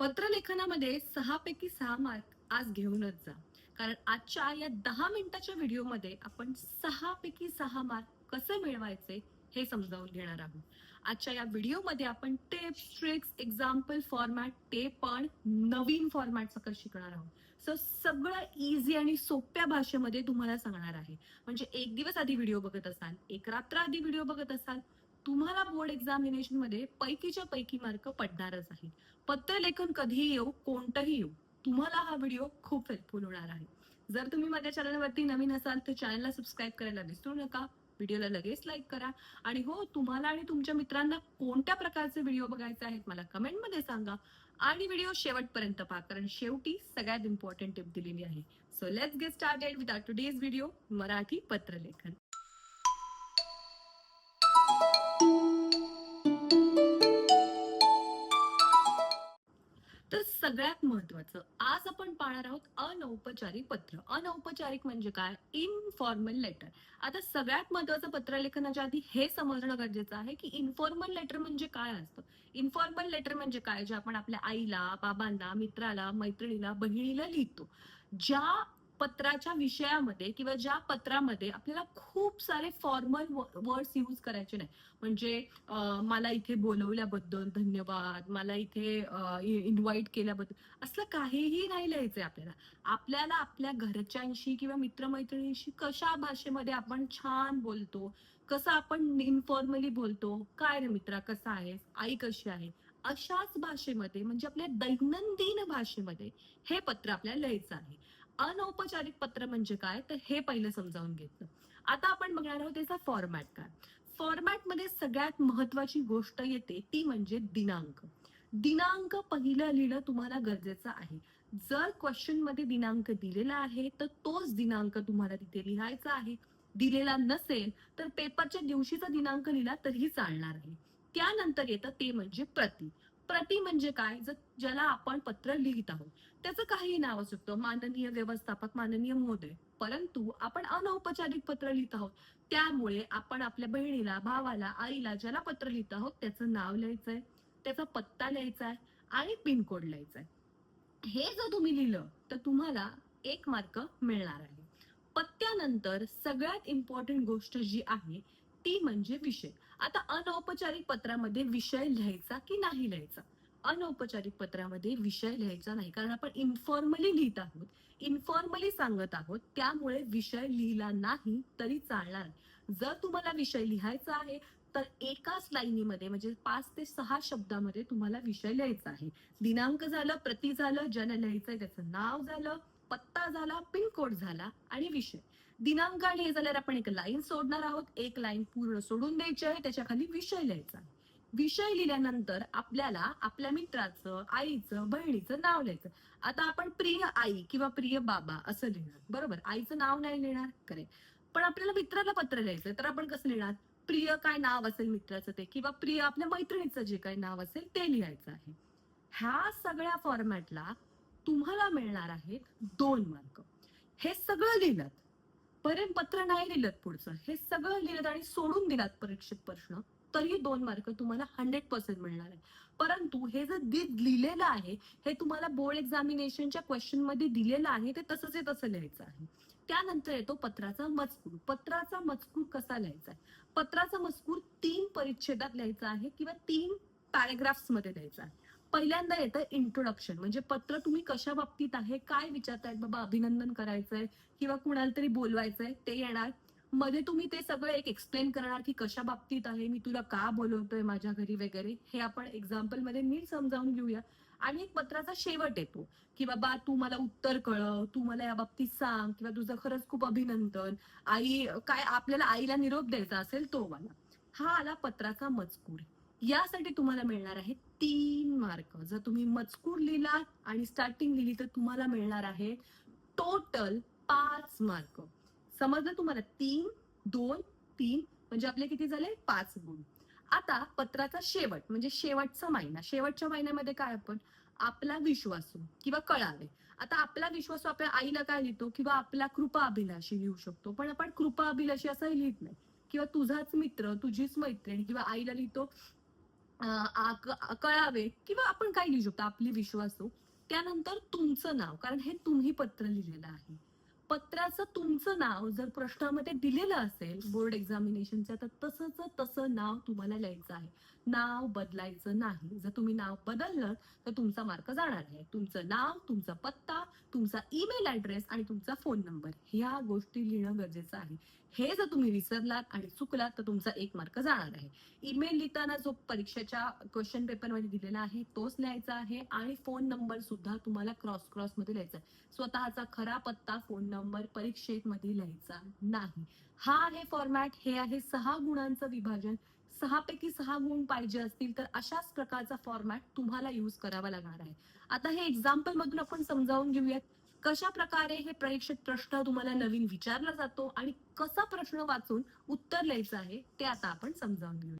पत्रलेखनामध्ये सहा पैकी सहा मार्क आज घेऊनच जा. कारण आजच्या या दहा मिनिटाच्या व्हिडिओमध्ये आपण सहा पैकी सहा मार्क कसे मिळवायचे हे समजावून घेणार आहोत. आजच्या या व्हिडिओमध्ये आपण टिप्स ट्रिक्स एक्झाम्पल फॉर्मॅट ते पण नवीन फॉर्मॅट सकट शिकणार आहोत. सो सगळं इझी आणि सोप्या भाषेमध्ये तुम्हाला सांगणार आहे. म्हणजे एक दिवस आधी व्हिडिओ बघत असाल एक रात्र आधी व्हिडिओ बघत असाल तुम्हाला बोर्ड एक्झामिनेशनमध्ये पैकीच्या पैकी मार्क पडणारच आहे पत्रलेखन कधीही येऊ कोणतंही येऊ तुम्हाला हा व्हिडिओ खूप हेल्पफुल होणार आहे. जर तुम्ही माझ्या चॅनलवरती नवीन असाल तर चॅनलला सबस्क्राईब करायला विसरू नका. व्हिडिओला लगेच लाईक करा. आणि हो तुम्हाला आणि तुमच्या मित्रांना कोणत्या प्रकारचे व्हिडिओ बघायचे आहेत मला कमेंटमध्ये सांगा. आणि व्हिडिओ शेवटपर्यंत पहा कारण शेवटी सगळ्यात इम्पॉर्टंट टिप दिलेली आहे. So let's get started with our today's video Marathi पत्रलेखन. तर सगळ्यात महत्वाचं आज आपण पाहणार आहोत अनौपचारिक पत्र. अनौपचारिक म्हणजे काय? इनफॉर्मल लेटर आता सगळ्यात महत्वाचं पत्रलेखनाच्या आधी हे समजणं गरजेचं आहे की इन्फॉर्मल लेटर म्हणजे काय असतं? इन्फॉर्मल लेटर म्हणजे काय? जे आपण आपल्या आईला बाबांना मित्राला मैत्रिणीला बहिणीला लिहितो. ज्या पत्राच्या विषयामध्ये किंवा ज्या पत्रामध्ये आपल्याला खूप सारे फॉर्मल वर्ड्स यूज करायचे नाही. म्हणजे मला इथे बोलवल्याबद्दल धन्यवाद मला इथे इन्व्हाइट केल्याबद्दल असलं काहीही नाही लिहायचंय आपल्याला. आपल्याला आपल्या घरच्यांशी किंवा मित्रमैत्रिणींशी कशा भाषेमध्ये आपण छान बोलतो कसं आपण इन्फॉर्मली बोलतो काय रे मित्रा कसा आहेस आई कशी आहे अशाच भाषेमध्ये म्हणजे आपल्या दैनंदिन भाषेमध्ये हे पत्र आपल्याला लिहायचं आहे. अनौपचारिक पत्र म्हणजे काय? तर हे पहिलं समजावून घेतलं. आता आपण बघणार आहोत त्याचा फॉर्मॅट काय. फॉर्मॅटमध्ये सगळ्यात महत्वाची गोष्ट येते ती म्हणजे दिनांक. दिनांक पहिलं लिहिणं तुम्हाला गरजेचं आहे. जर क्वेश्चनमध्ये दिनांक दिलेला आहे तर तोच दिनांक तुम्हाला तिथे लिहायचा आहे. दिलेला नसेल तर पेपरच्या दिवशीचा दिनांक लिहिला तरीही चालणार आहे. त्यानंतर येतं ते म्हणजे प्रती. प्रति म्हणजे काय? जर ज्याला आपण पत्र लिहित आहोत त्याचं काही नाव असू माननीय व्यवस्थापक माननीय महोदय. परंतु आपण अनौपचारिक पत्र लिहित आहोत. त्यामुळे आपण आपल्या बहिणीला भावाला आईला ज्याला पत्र लिहित आहोत त्याचं नाव लिहायचंय त्याचा पत्ता लिहायचा आहे आणि पिनकोड लिहायचा आहे हे जर तुम्ही लिहिलं तर तुम्हाला एक मार्क मिळणार आहे. पत्त्यानंतर सगळ्यात इम्पॉर्टंट गोष्ट जी आहे ती म्हणजे विषय. आता अनौपचारिक पत्रामध्ये विषय लिहायचा की नाही लिहायचा? अनौपचारिक पत्रामध्ये विषय लिहायचा नाही कारण आपण इन्फॉर्मली लिहित आहोत. इन्फॉर्मली सांगत आहोत त्यामुळे विषय लिहिला नाही तरी चालणार. जर तुम्हाला विषय लिहायचा आहे तर एकाच लाईनीमध्ये म्हणजे पाच ते सहा शब्दामध्ये तुम्हाला विषय लिहायचा आहे. दिनांक झालं प्रती झालं जन लिहायचंय त्याचं नाव झालं पत्ता झाला पिनकोड झाला आणि विषय. दिनांक आणि हे झाल्यावर आपण एक लाईन सोडणार आहोत. एक लाईन पूर्ण सोडून द्यायची आहे. त्याच्याखाली विषय लिहायचा विषय लिहिल्यानंतर आपल्याला आपल्या मित्राचं आईचं बहिणीचं नाव लिहायचं. आता आपण प्रिय आई किंवा प्रिय बाबा असं लिहिणार. बरोबर? आईचं नाव नाही लिहिणार. करेक्ट पण आपल्याला मित्राला पत्र लिहायचं तर आपण कसं लिहिणार? प्रिय काय नाव असेल मित्राचं ते किंवा प्रिय आपल्या मैत्रिणीचं जे काही नाव असेल ते लिहायचं आहे. ह्या सगळ्या फॉर्मॅटला तुम्हाला मिळणार आहेत दोन मार्क. हे सगळं लिहिलं. पर्यंत पत्र नाही लिहिलं पुढचं. हे सगळं लिहिलं आणि सोडून दिलात परीक्षेत प्रश्न तरी दोन मार्क तुम्हाला हंड्रेड पर्सेंट मिळणार आहे परंतु हे जर दि- लिहिलेलं आहे हे तुम्हाला बोर्ड एक्झामिनेशनच्या क्वेश्चनमध्ये दिलेलं आहे ते तसंच आहे तसं लिहायचं आहे. त्यानंतर येतो पत्राचा मजकूर. पत्राचा मजकूर कसा लिहायचा आहे? पत्राचा मजकूर तीन परिच्छेदात लिहायचा आहे किंवा तीन पॅरेग्राफ्समध्ये लिहायचा आहे. पहिल्यांदा येतं इंट्रोडक्शन म्हणजे पत्र तुम्ही कशा बाबतीत आहे काय विचारतायत बाबा अभिनंदन करायचंय किंवा कुणाला तरी बोलवायचंय ते येणार. मध्ये तुम्ही ते सगळं एक एक्सप्लेन करणार की कशा बाबतीत आहे मी तुला का बोलवतोय माझ्या घरी वगैरे हे आपण एक्झाम्पलमध्ये नीट समजावून घेऊया. आणि एक पत्राचा शेवट येतो की बाबा तू मला उत्तर कळव तू मला या बाबतीत सांग किंवा तुझं खरंच खूप अभिनंदन आई काय आपल्याला आईला निरोप द्यायचा असेल तो मला. हा आला पत्राचा मजकूर. यासाठी तुम्हाला मिळणार आहे तीन मार्क जर तुम्ही मजकूर लिहिला आणि स्टार्टिंग लिहिली तर तुम्हाला मिळणार आहे टोटल पाच मार्क समजलं तुम्हाला? तीन दोन तीन म्हणजे आपले किती झाले? पाच गुण. आता पत्राचा शेवट म्हणजे शेवटचा महिना. शेवटच्या महिन्यामध्ये काय आपण? आपला विश्वासू किंवा कळावे. आता आपला विश्वासू आपल्या आईला काय लिहितो? किंवा आपला कृपा अभिलाषी लिहू शकतो. पण आपण कृपा अभिलाषी असंही लिहित नाही. किंवा तुझाच मित्र तुझीच मैत्रीण किंवा आईला लिहितो कळावे किंवा आपण काय लिहू शकतो आपली विश्वासू त्यानंतर तुमचं नाव कारण हे तुम्ही पत्र लिहिलेलं आहे. पत्राचं तुमचं नाव जर प्रश्नामध्ये दिलेलं असेल बोर्ड एक्झामिनेशनच्या तर तसंच तसं नाव तुम्हाला लिहायचं आहे. नाव बदलायचं नाही. जर तुम्ही नाव बदललं तर तुमचा मार्क जाणार आहे तुमचं नाव तुमचा पत्ता तुमचा ईमेल ऍड्रेस आणि तुमचा फोन नंबर ह्या गोष्टी लिहिणं गरजेचं आहे. हे जर तुम्ही विसरलात आणि चुकलात तर तुमचा एक मार्क जाणार आहे. ईमेल लिहिताना जो परीक्षेच्या क्वेश्चन पेपरमध्ये दिलेला आहे तोच लिहायचा आहे आणि फोन नंबर सुद्धा तुम्हाला क्रॉस क्रॉसमध्ये लिहायचा आहे. स्वतःचा खरा पत्ता फोन नंबर परीक्षेत मध्ये लिहायचा नाही. हा आहे फॉर्मॅट हे आहे सहा गुणांचं विभाजन. सहा पैकी सहा गुण पाहिजे असतील तर अशाच प्रकारचा फॉर्मॅट तुम्हाला युज करावा लागणार आहे. आता हे एक्झाम्पल मधून आपण समजावून घेऊयात. कशा प्रकारे हे परीक्षेत प्रश्न तुम्हाला नवीन विचारला जातो आणि कसा प्रश्न वाचून उत्तर लिहायचं आहे ते आता आपण समजावून घेऊया.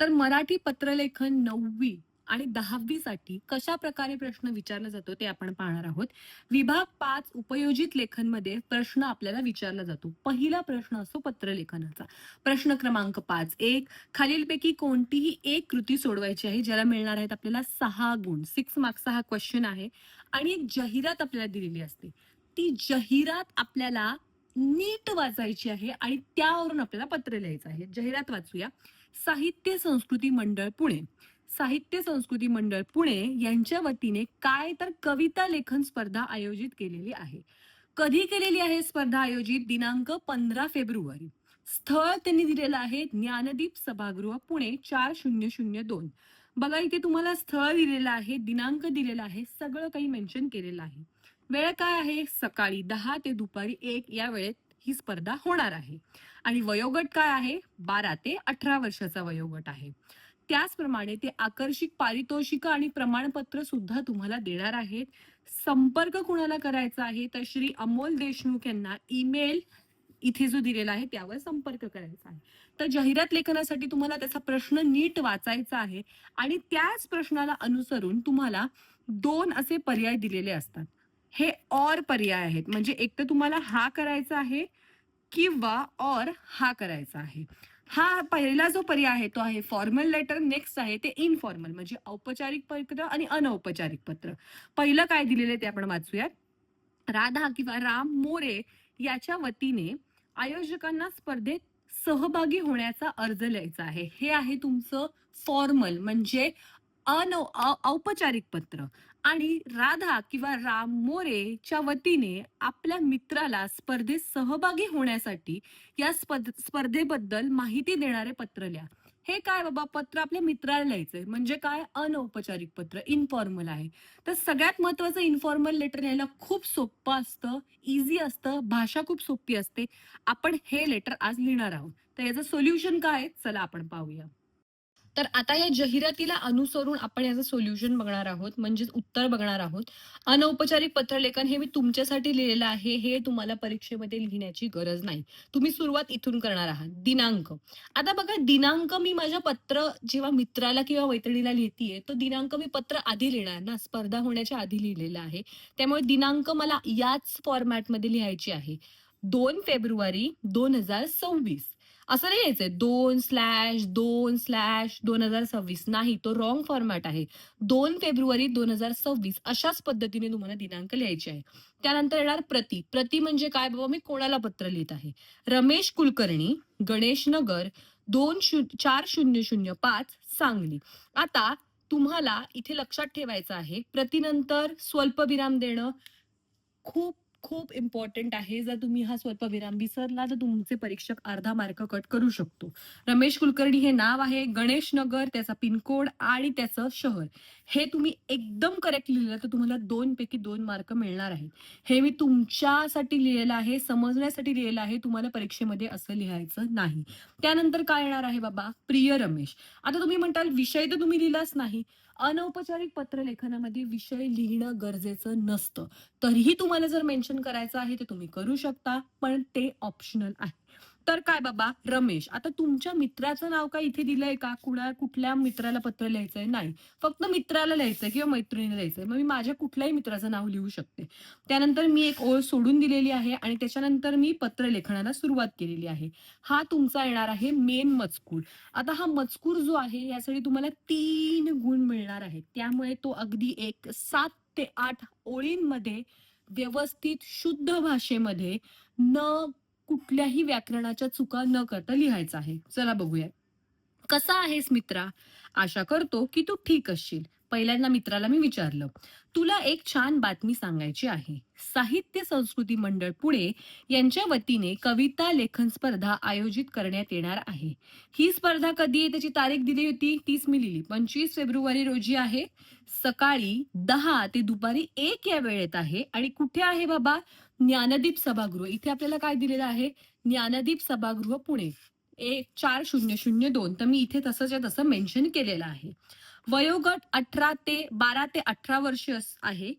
तर मराठी पत्रलेखन नववी आणि दहावी साठी कशा प्रकारे प्रश्न विचारला जातो ते आपण पाहणार आहोत. विभाग पाच उपयोजित लेखनमध्ये प्रश्न आपल्याला विचारला जातो. पहिला प्रश्न असतो पत्रलेखनाचा. प्रश्न क्रमांक पाच एक. खालीलपैकी कोणतीही एक कृती सोडवायची आहे ज्याला मिळणार आहेत आपल्याला सहा गुण. सिक्स मार्क्सचा हा क्वेश्चन आहे. आणि एक जाहिरात आपल्याला दिलेली असते. ती जाहिरात आपल्याला नीट वाचायची आहे आणि त्यावरून आपल्याला पत्र लिहायचं आहे. जाहिरात वाचूया. साहित्य संस्कृती मंडळ पुणे. साहित्य संस्कृती मंडळ पुणे यांच्या वतीने काय तर कविता लेखन स्पर्धा आयोजित केलेली आहे. कधी केलेली आहे स्पर्धा आयोजित? दिनांक पंधरा फेब्रुवारी. स्थळ त्यांनी दिलेलं आहे ज्ञानदीप सभागृह पुणे चार शून्य शून्य दोन. बघा इथे तुम्हाला स्थळ दिलेलं आहे दिनांक दिलेला आहे सगळं काही मेन्शन केलेलं आहे. वेळ काय आहे? सकाळी दहा ते दुपारी एक या वेळेत ही स्पर्धा होणार आहे. आणि वयोगट काय आहे? बारा ते अठरा वर्षाचा वयोगट आहे. त्याचप्रमाणे ते आकर्षक पारितोषिक आणि प्रमाणपत्र सुद्धा तुम्हाला देणार आहेत. संपर्क कुणाला करायचा आहे? तर श्री अमोल देशमुख यांना ईमेल इथे जो दिलेला आहे त्यावर संपर्क करायचा आहे. तर जाहिरात लेखनासाठी तुम्हाला त्याचा प्रश्न नीट वाचायचा आहे आणि त्याच प्रश्नाला अनुसरून तुम्हाला दोन असे पर्याय दिलेले असतात. हे और पर्याय आहेत. म्हणजे एक तर तुम्हाला हा करायचा आहे किंवा और हा करायचा आहे. हा पहिला जो पर्याय आहे तो आहे फॉर्मल लेटर नेक्स्ट आहे ते इनफॉर्मल म्हणजे औपचारिक पत्र आणि अनौपचारिक पत्र. पहिलं काय दिलेलं ते आपण वाचूयात. राधा किंवा राम मोरे याच्या वतीने आयोजकांना स्पर्धेत सहभागी होण्याचा अर्ज लिहायचा आहे. हे आहे तुमचं फॉर्मल म्हणजे अनौ औपचारिक पत्र. आणि राधा किंवा राम मोरेच्या वतीने आपल्या मित्राला स्पर्धेत सहभागी होण्यासाठी या स्पर्धेबद्दल माहिती देणारे पत्र लिहा. हे काय बाबा? पत्र आपल्या मित्राला लिहायचंय. म्हणजे काय? अनौपचारिक पत्र इनफॉर्मल आहे. तर सगळ्यात महत्वाचं इन्फॉर्मल लेटर लिहायला खूप सोपं असतं इझी असतं भाषा खूप सोपी असते. आपण हे लेटर आज लिहिणार आहोत. तर याचं सोल्युशन काय आहे? चला आपण पाहूया. तर आता या जाहिरातीला अनुसरून आपण याचं सोल्युशन बघणार आहोत म्हणजेच उत्तर बघणार आहोत. अनौपचारिक पत्रलेखन हे मी तुमच्यासाठी लिहिलेलं आहे हे तुम्हाला परीक्षेमध्ये लिहिण्याची गरज नाही. तुम्ही सुरुवात इथून करणार आहात. दिनांक. आता बघा दिनांक मी माझ्या पत्र जेव्हा मित्राला किंवा मैत्रिणीला लिहितीये तो दिनांक मी पत्र आधी लिहिणार ना स्पर्धा होण्याच्या आधी लिहिलेला आहे. त्यामुळे दिनांक मला याच फॉर्मॅटमध्ये लिहायची आहे. दोन फेब्रुवारी दोन हजार सव्वीस. असं नाही यायचंय. दोन स्लॅश दोन स्लॅश दोन हजार सव्वीस. नाही तो रॉंग फॉर्मॅट आहे. दोन फेब्रुवारी दोन हजार सव्वीस अशाच पद्धतीने तुम्हाला दिनांक लिहायचे आहे. त्यानंतर येणार प्रति. प्रति म्हणजे काय बाबा? मी कोणाला पत्र लिहित आहे? रमेश कुलकर्णी गणेश नगर दोन शू चार शून्य शून्य पाच सांगली. आता तुम्हाला इथे लक्षात ठेवायचं आहे प्रतिनंतर स्वल्पविराम देणं खूप खूप इम्पॉर्टंट आहे. जर तुम्ही हा स्वल्पविराम विसरला तर तुमचे परीक्षक अर्धा मार्क कट करू शकतो. रमेश कुलकर्णी हे नाव आहे. गणेश नगर त्याचा पिनकोड आणि त्याचं शहर. हे तुम्ही एकदम करेक्ट लिहिलं तर तुम्हाला दोन पैकी दोन मार्क मिळणार आहेत. हे मी तुमच्यासाठी लिहिलेलं आहे. समजण्यासाठी लिहिलेलं आहे. तुम्हाला परीक्षेमध्ये असं लिहायचं नाही. त्यानंतर काय येणार आहे बाबा? प्रिय रमेश. आता तुम्ही म्हणताल विषय तर तुम्ही लिहिलाच नाही. अनौपचारिक पत्रलेखनामध्ये विषय लिहिणं गरजेचं नसतं. तरीही तुम्हाला जर मेन्शन करायचं आहे ते तुम्ही करू शकता पण ते ऑप्शनल आहे. उत्तर काय बाबा? रमेश. आता तुमच्या मित्राचं नाव काय इथे दिलंय का? कुणा कुठल्या मित्राला पत्र लिहायचंय? नाही. फक्त मित्राला लिहायचंय किंवा मैत्रिणीला लिहायचंय. मग मी माझ्या कुठल्याही मित्राचं नाव लिहू शकते. त्यानंतर मी एक ओळ सोडून दिलेली आहे आणि त्याच्यानंतर मी पत्र लेखनाला सुरुवात केलेली आहे. हा तुमचा येणार आहे मेन मजकूर. आता हा मजकूर जो आहे यासाठी तुम्हाला तीन गुण मिळणार आहेत. त्यामुळे तो अगदी एक सात ते आठ ओळींमध्ये व्यवस्थित शुद्ध भाषेमध्ये न कुठल्याही व्याकरणाच्या चुका न करता लिहायचा आहे. चला बघूया कसा आहेस मित्रा? आशा करतो की तू ठीक असशील. पहिल्यांदा मित्राला मी विचारलं तुला एक छान बातमी सांगायची आहे. साहित्य संस्कृती मंडळ पुणे यांच्या वतीने कविता लेखन स्पर्धा आयोजित करण्यात येणार आहे. ही स्पर्धा कधी आहे? त्याची तारीख दिली होती. तीच मी लिहिली. पंचवीस फेब्रुवारी रोजी आहे. सकाळी दहा ते दुपारी एक या वेळेत आहे. आणि कुठे आहे बाबा? ज्ञानदीप सभागृह. इथे आपल्याला काय दिलेलं आहे? ज्ञानदीप सभागृह पुणे. एक चार शून्य शून्य दोन. तर मी इथे तसंच्या तसं मेन्शन केलेलं आहे. वयोगट अठरा ते बारा ते अठरा वर्ष आहे.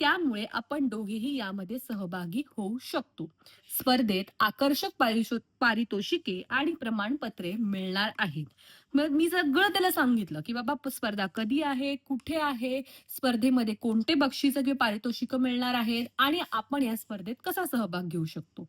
त्यामुळे आपण दोघेही यामध्ये सहभागी होऊ शकतो. स्पर्धेत आकर्षक पारिशो- पारितोषिके आणि प्रमाणपत्रे मिळणार आहेत. मग मी सगळं त्याला सांगितलं की बाबा स्पर्धा कधी आहे कुठे आहे स्पर्धेमध्ये कोणते बक्षीस किंवा पारितोषिकं मिळणार आहेत आणि आपण या स्पर्धेत कसा सहभाग घेऊ शकतो?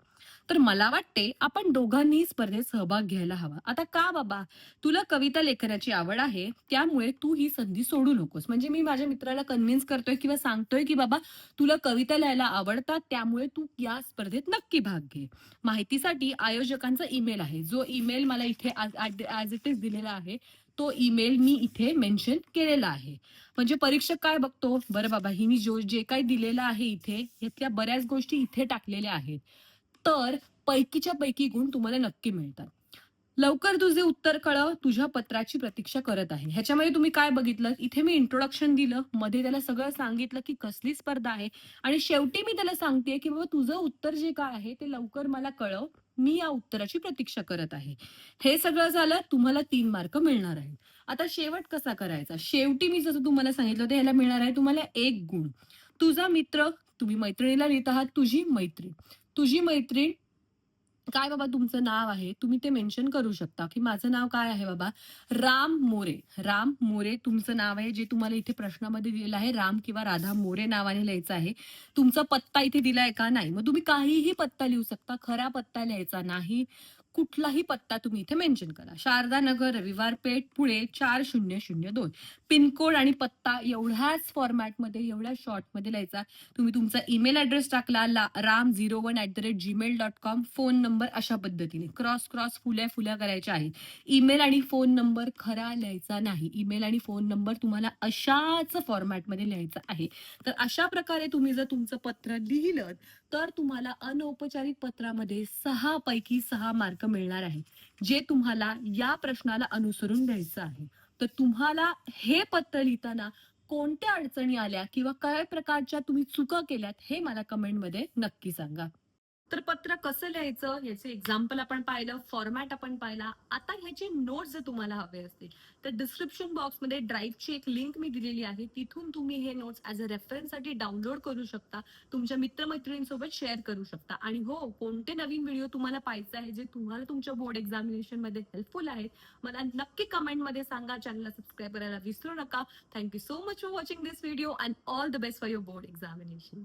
तर मला वाटते आपण दोघांनी स्पर्धेत सहभाग घ्यायला हवा. आता का बाबा? तुला कविता लेखनाची आवड आहे त्यामुळे तू ही संधी सोडू नकोस. म्हणजे मी माझ्या मित्राला कन्व्हिन्स करतोय किंवा सांगतोय की बाबा तुला कविता लिहायला आवडतात त्यामुळे तू या स्पर्धेत नक्की भाग घे. माहितीसाठी आयोजकांचा ईमेल आहे. जो ईमेल मला इथे ॲज इट इज दिलेला आहे तो ईमेल मी इथे मेन्शन केलेला आहे. म्हणजे परीक्षक काय बघतो? बरं बाबा ही मी जो जे काही दिलेलं आहे इथे यातल्या बऱ्याच गोष्टी इथे टाकलेल्या आहेत. तर पैकीच्या पैकी गुण तुम्हाला नक्की मिळतात. लवकर तुझे उत्तर कळव तुझ्या पत्राची प्रतीक्षा करत आहे. ह्याच्यामध्ये तुम्ही काय बघितलं? इथे मी इंट्रोडक्शन दिलं. मध्ये त्याला सगळं सांगितलं की कसली स्पर्धा आहे. आणि शेवटी मी त्याला सांगते की बाबा तुझं उत्तर जे काय आहे ते लवकर मला कळव. मी या उत्तराची प्रतीक्षा करत आहे. हे सगळं झालं तुम्हाला तीन मार्क मिळणार आहेत. आता शेवट कसा करायचा? शेवटी मी जसं तुम्हाला सांगितलं होतं ह्याला मिळणार आहे तुम्हाला एक गुण. तुझा मित्र तुम्ही मैत्रिणीला लिहित आहात तुझी मैत्री. तुझी मैत्रीण काय बाबा तुमचं नाव आहे? तुम्ही ते मेन्शन करू शकता की माझं नाव काय आहे बाबा? राम मोरे. राम मोरे तुमचं नाव आहे जे तुम्हाला इथे प्रश्नामध्ये दिलेलं आहे. राम किंवा राधा मोरे नावाने लिहायचं आहे. तुमचा पत्ता इथे दिलाय का? नाही. मग तुम्ही काहीही पत्ता लिहू शकता. खरा पत्ता लिहायचा नाही. कुठलाही पत्ता तुम्ही इथे मेन्शन करा. शारदा नगर रविवार पेठ पुणे चार शून्य शून्य दोन. पिनकोड आणि पत्ता एवढ्याच फॉर्मॅटमध्ये एवढ्या शॉर्टमध्ये लिहायचा. तुम्ही तुमचा ईमेल ऍड्रेस टाकला ला Ram zero one at the rate Gmail dot com phone number अशा पद्धतीने. क्रॉस क्रॉस फुल्या फुल्या करायच्या आहेत. ईमेल आणि फोन नंबर खरा लिहायचा नाही. ईमेल आणि फोन नंबर तुम्हाला अशाच फॉर्मॅटमध्ये लिहायचा आहे. तर अशा प्रकारे तुम्ही जर तुमचं पत्र लिहिलं तर तुम्हाला अनौपचारिक पत्रामध्ये सहा पैकी सहा मार्क मिळणार आहे. जे तुम्हाला या प्रश्नाला अनुसरून द्यायचं आहे. तर तुम्हाला हे पत्र लिहिताना कोणत्या अडचणी आल्या किंवा काय प्रकारच्या तुम्ही चुका केल्यात हे मला कमेंटमध्ये नक्की सांगा. तर पत्र कसं लिहायचं? याचे एक्झाम्पल आपण पाहिलं फॉर्मॅट आपण पाहिला. आता ह्याचे नोट्स जर तुम्हाला हवे असतील तर डिस्क्रिप्शन बॉक्समध्ये ड्राईव्हची एक लिंक मी दिलेली आहे. तिथून तुम्ही हे नोट्स ॲज अ रेफरन्ससाठी डाउनलोड करू शकता. तुमच्या मित्रमैत्रिणींसोबत शेअर करू शकता. आणि हो कोणते नवीन व्हिडिओ तुम्हाला पाहायचे आहे जे तुम्हाला तुमच्या बोर्ड एक्झामिनेशनमध्ये हेल्पफुल आहेत मला नक्की कमेंटमध्ये सांगा. चॅनलला सबस्क्राईब करायला विसरू नका. Thank you so much for watching this video and all the best for your board examination